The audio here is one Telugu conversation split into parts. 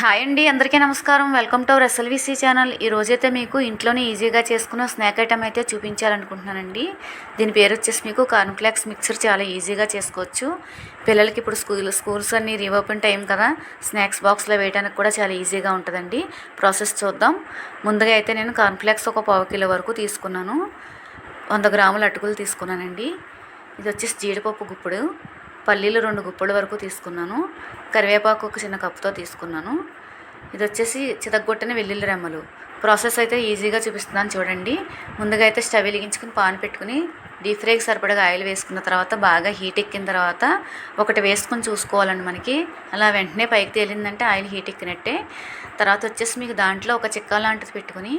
హాయ్ అండి అందరికీ నమస్కారం. Welcome to our SLVC channel ఈ రోజైతే మీకు ఇంట్లోనే ఈజీగా చేసుకున్న స్నాక్ ఐటమ్ అయితే చూపించాలనుకుంటున్నానండి. దీని పేరు వచ్చేసి మీకు కార్న్ఫ్లాక్స్ మిక్సర్. చాలా ఈజీగా చేసుకోవచ్చు. పిల్లలకి ఇప్పుడు స్కూల్ స్కూల్స్ అన్ని రీఓపెన్ టైం కదా. స్నాక్స్ బాక్స్లో వేయడానికి కూడా చాలా ఈజీగా ఉంటుందండి. ప్రాసెస్ చూద్దాం. ముందుగా అయితే నేను కార్న్ఫ్లాక్స్ ఒక పావు కిలో వరకు తీసుకున్నాను. వంద గ్రాముల అటుకులు తీసుకున్నానండి. ఇది వచ్చేసి జీడిపప్పు గుప్పుడు. పల్లీలు రెండు గుప్పల వరకు తీసుకున్నాను. కరివేపాకు ఒక చిన్న కప్పుతో తీసుకున్నాను. ఇది వచ్చేసి చితగ్గొట్టని వెల్లుల్లి రెమ్మలు. ప్రాసెస్ అయితే ఈజీగా చూపిస్తున్నాను చూడండి. ముందుగా అయితే స్టవ్ వెలిగించుకుని పాన్ పెట్టుకుని డీప్ ఫ్రైకి సరిపడగా ఆయిల్ వేసుకున్న తర్వాత బాగా హీట్ ఎక్కిన తర్వాత ఒకటి వేసుకొని చూసుకోవాలండి మనకి. అలా వెంటనే పైకి తేలిందంటే ఆయిల్ హీట్ ఎక్కినట్టే. తర్వాత వచ్చేసి మీకు దాంట్లో ఒక చిక్క లాంటిది పెట్టుకుని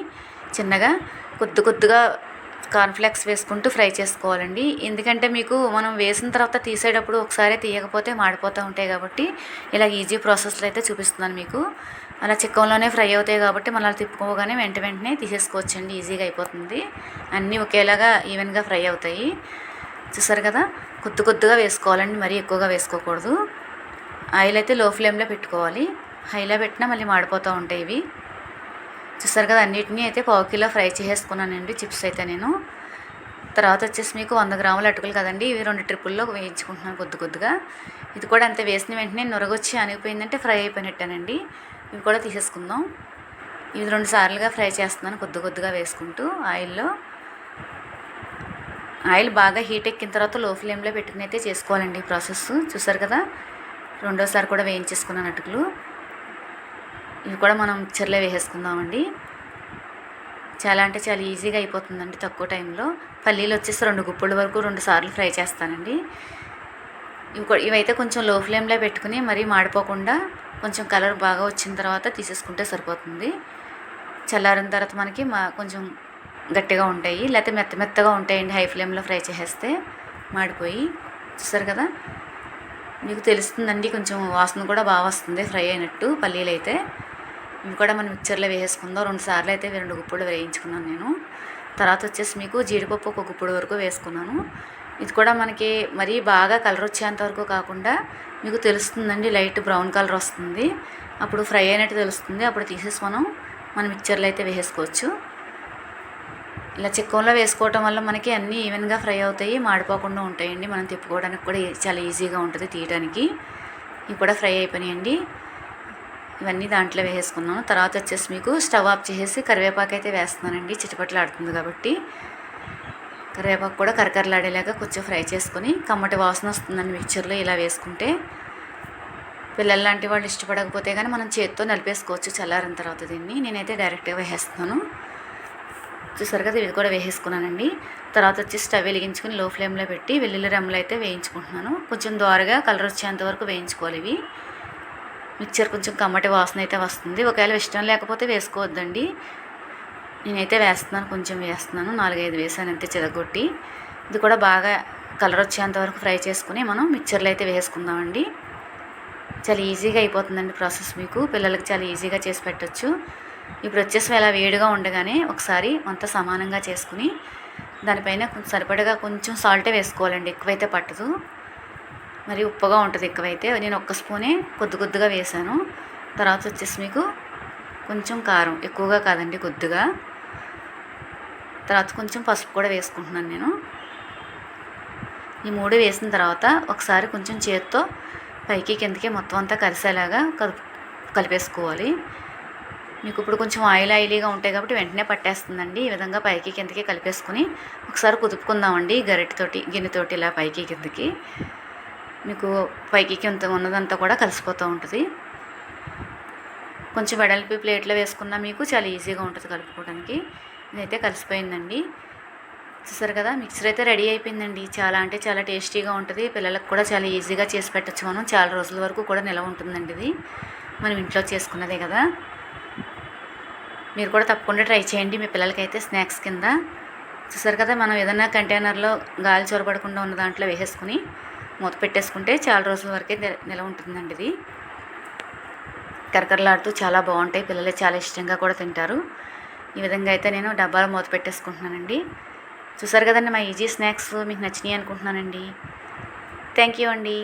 చిన్నగా కొద్ది కొద్దిగా కార్న్ఫ్లెక్స్ వేసుకుంటూ ఫ్రై చేసుకోవాలండి. ఎందుకంటే మీకు మనం వేసిన తర్వాత తీసేటప్పుడు ఒకసారి తీయకపోతే మాడిపోతూ ఉంటాయి కాబట్టి ఇలా ఈజీ ప్రాసెస్లో అయితే చూపిస్తున్నాను మీకు. అలా చిక్కంలోనే ఫ్రై అవుతాయి కాబట్టి మళ్ళీ అలా తిప్పుకోగానే వెంట వెంటనే తీసేసుకోవచ్చండి. ఈజీగా అయిపోతుంది. అన్నీ ఒకేలాగా ఈవెన్గా ఫ్రై అవుతాయి. చూసారు కదా? కొద్ది కొద్దిగా వేసుకోవాలండి. మరీ ఎక్కువగా వేసుకోకూడదు. ఆయిల్ అయితే లో ఫ్లేమ్లో పెట్టుకోవాలి. హైలో పెట్టినా మళ్ళీ మాడిపోతూ ఉంటాయి ఇవి. చూస్తారు కదా అన్నిటినీ అయితే పావు కిలో ఫ్రై చేసేసుకున్నానండి చిప్స్ అయితే నేను. తర్వాత వచ్చేసి మీకు వంద గ్రాముల అటుకులు కదండి ఇవి రెండు ట్రిప్పుల్లో వేయించుకుంటున్నాను కొద్ది కొద్దిగా. ఇది కూడా అంత వేసిన వెంటనే నొరగొచ్చి అనిగిపోయిందంటే ఫ్రై అయిపోయినట్టేనండి. ఇవి కూడా తీసేసుకుందాం. ఇవి రెండు సార్లుగా ఫ్రై చేస్తున్నాను కొద్ది కొద్దిగా వేసుకుంటూ ఆయిల్లో. ఆయిల్ బాగా హీట్ ఎక్కిన తర్వాత లో ఫ్లేమ్లో పెట్టుకుని అయితే చేసుకోవాలండి ప్రాసెస్ చూసారు కదా రెండోసారి కూడా వేయించేసుకున్నాను అటుకులు. ఇవి కూడా మనం మిక్చర్లో వేసేసుకుందామండి. చాలా అంటే చాలా ఈజీగా అయిపోతుందండి తక్కువ టైంలో. పల్లీలు వచ్చేసి రెండు గుప్పుల వరకు రెండు సార్లు ఫ్రై చేస్తానండి. ఇవి ఇవైతే కొంచెం లో ఫ్లేమ్లో పెట్టుకుని మరీ మాడిపోకుండా కొంచెం కలర్ బాగా వచ్చిన తర్వాత తీసేసుకుంటే సరిపోతుంది. చల్లారిన తర్వాత మనకి మా కొంచెం గట్టిగా ఉంటాయి. లేకపోతే మెత్త మెత్తగా ఉంటాయండి హై ఫ్లేమ్లో ఫ్రై చేసేస్తే మాడిపోయి. చూసారు కదా? మీకు తెలుస్తుందండి కొంచెం వాసన కూడా బాగా వస్తుంది ఫ్రై అయినట్టు పల్లీలు అయితే ఇవి కూడా మనం మిక్చర్లో వేసుకుందాం రెండు సార్లు అయితే రెండు గుప్పులు వేయించుకున్నాను నేను. తర్వాత వచ్చేసి మీకు జీడిపప్పు ఒక గుప్పుడు వరకు వేసుకున్నాను. ఇది కూడా మనకి మరీ బాగా కలర్ వచ్చేంత వరకు కాకుండా మీకు తెలుస్తుందండి లైట్ బ్రౌన్ కలర్ వస్తుంది. అప్పుడు ఫ్రై అయినట్టు తెలుస్తుంది. అప్పుడు తీసేసి మనం మన మిక్చర్లో అయితే వేసుకోవచ్చు ఇలా చిక్కంలో వేసుకోవటం వల్ల మనకి అన్నీ ఈవెన్గా ఫ్రై అవుతాయి మాడిపోకుండా ఉంటాయండి. మనం తిప్పుకోవడానికి కూడా చాలా ఈజీగా ఉంటుంది తీయడానికి ఇవి కూడా ఫ్రై అయిపోయినాయండి. ఇవన్నీ దాంట్లో వేసుకున్నాను తర్వాత వచ్చేసి మీకు స్టవ్ ఆఫ్ చేసేసి కరివేపాకు అయితే వేస్తున్నానండి. చిటపట్లాడుతుంది కాబట్టి. కరివేపాకు కూడా కరకరలాడేలాగా కొంచెం ఫ్రై చేసుకొని కమ్మటి వాసన వస్తుందండి మిక్చర్లో ఇలా వేసుకుంటే. పిల్లలు లాంటి వాళ్ళు ఇష్టపడకపోతే కానీ మనం చేతితో నలిపేసుకోవచ్చు చల్లారిన తర్వాత దీన్ని. నేనైతే డైరెక్ట్గా వేసేస్తున్నాను. చూసారు కదా ఇది కూడా వేసేసుకున్నానండి. తర్వాత వచ్చి స్టవ్ వెలిగించుకుని లో ఫ్లేమ్లో పెట్టి వెల్లుల్లి రెమ్మలు అయితే వేయించుకుంటున్నాను. కొంచెం దోరగా కలర్ వచ్చేంత వరకు వేయించుకోవాలి ఇవి. మిక్చర్ కొంచెం కమ్మటి వాసన అయితే వస్తుంది. ఒకవేళ ఇష్టం లేకపోతే వేసుకోవద్దండి. నేనైతే వేస్తున్నాను కొంచెం వేస్తున్నాను. నాలుగైదు వేసాను అంతే చెదగొట్టి. ఇది కూడా బాగా కలర్ వచ్చేంత వరకు ఫ్రై చేసుకుని మనం మిక్చర్లో అయితే వేసుకుందామండి. చాలా ఈజీగా అయిపోతుందండి ప్రాసెస్ మీకు. పిల్లలకి చాలా ఈజీగా చేసి పెట్టచ్చు. ఇప్పుడు వచ్చేసి ఇలా వేడిగా ఉండగానే ఒకసారి అంతా సమానంగా చేసుకుని దానిపైన సరిపడగా కొంచెం సాల్టే వేసుకోవాలండి. ఎక్కువైతే పట్టదు. మరి ఉప్పుగా ఉంటుంది ఎక్కువైతే. నేను ఒక్క స్పూనే కొద్ది కొద్దిగా వేసాను. తర్వాత వచ్చేసి మీకు కొంచెం కారం ఎక్కువగా కాదండి కొద్దిగా. తర్వాత కొంచెం పసుపు కూడా వేసుకుంటున్నాను నేను. ఈ మూడు వేసిన తర్వాత ఒకసారి కొంచెం చేత్తో పైకి కిందకి మొత్తం అంతా కలిసేలాగా కలిపేసుకోవాలి. మీకు ఇప్పుడు కొంచెం ఆయిల్ ఆయిలీగా ఉంటాయి కాబట్టి వెంటనే పట్టేస్తుందండి. ఈ విధంగా పైకి కిందకి కలిపేసుకుని ఒకసారి కుదుపుకుందామండి గరిటెతోటి గిన్నెతోటి ఇలా పైకి కిందకి. మీకు పైకి కింద ఉన్నదంతా కూడా కలిసిపోతూ ఉంటుంది. కొంచెం వెడల్పి ప్లేట్లో వేసుకున్నా మీకు చాలా ఈజీగా ఉంటుంది కలుపుకోవడానికి. ఇదైతే కలిసిపోయిందండి. చూసారు కదా మిక్సర్ అయితే రెడీ అయిపోయిందండి. చాలా అంటే చాలా టేస్టీగా ఉంటుంది. పిల్లలకు కూడా చాలా ఈజీగా చేసి పెట్టచ్చు మనం. చాలా రోజుల వరకు కూడా నిలవ ఉంటుందండి ఇది. మనం ఇంట్లో చేసుకున్నదే కదా. మీరు కూడా తప్పకుండా ట్రై చేయండి. మీ పిల్లలకైతే స్నాక్స్ కింద. చూసారు కదా మనం ఏదైనా కంటైనర్లో గాలి చొరబడకుండా ఉన్న దాంట్లో వేసేసుకుని మూత పెట్టేసుకుంటే చాలా రోజుల వరకే నిల ఉంటుందండి ఇది. కరకరలాడుతూ చాలా బాగుంటాయి. పిల్లలు చాలా ఇష్టంగా కూడా తింటారు. ఈ విధంగా అయితే నేను డబ్బాలో మూత పెట్టేసుకుంటున్నానండి. చూసారు కదండి మా ఈజీ స్నాక్స్ మీకు నచ్చినాయి అనుకుంటున్నానండి. థ్యాంక్ యూ అండి.